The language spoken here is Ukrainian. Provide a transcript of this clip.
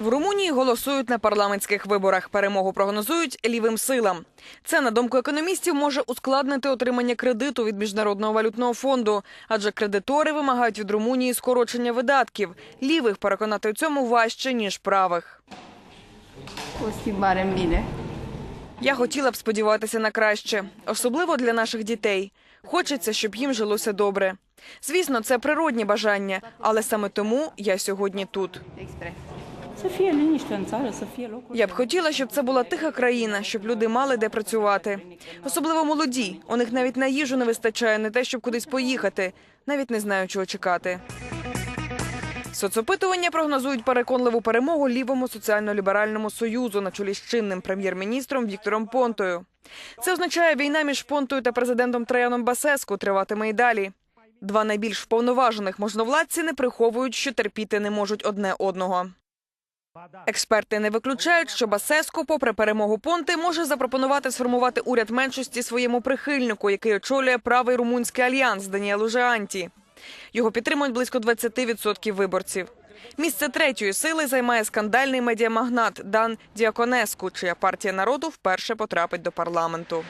В Румунії голосують на парламентських виборах. Перемогу прогнозують лівим силам. Це, на думку економістів, може ускладнити отримання кредиту від міжнародного валютного фонду, адже кредитори вимагають від Румунії скорочення видатків. Лівих переконати у цьому важче ніж правих. Я хотіла б сподіватися на краще, особливо для наших дітей. Хочеться, щоб їм жилося добре. Звісно, це природні бажання, але саме тому я сьогодні тут. Să fie liniște în țară, să fie. Я б хотіла, щоб це була тиха країна, щоб люди мали де працювати. Особливо молоді. У них навіть на їжу не вистачає, не те, щоб кудись поїхати. Навіть не знаю, чого чекати. Соцопитування прогнозують переконливу перемогу лівому соціально-ліберальному союзу на чолі з чинним прем'єр-міністром Віктором Понтою. Це означає, війна між Понтою та президентом Траяном Басеску триватиме і далі. Два найбільш вповноважених можновладці не приховують, що терпіти не можуть одне одного. Експерти не виключають, що Басеско, попри перемогу Понти, може запропонувати сформувати уряд меншості своєму прихильнику, який очолює правий румунський альянс Даніелу Жеанті. Його підтримують близько 20% виборців. Місце третьої сили займає скандальний медіамагнат Дан Діаконеску, чия партія народу вперше потрапить до парламенту.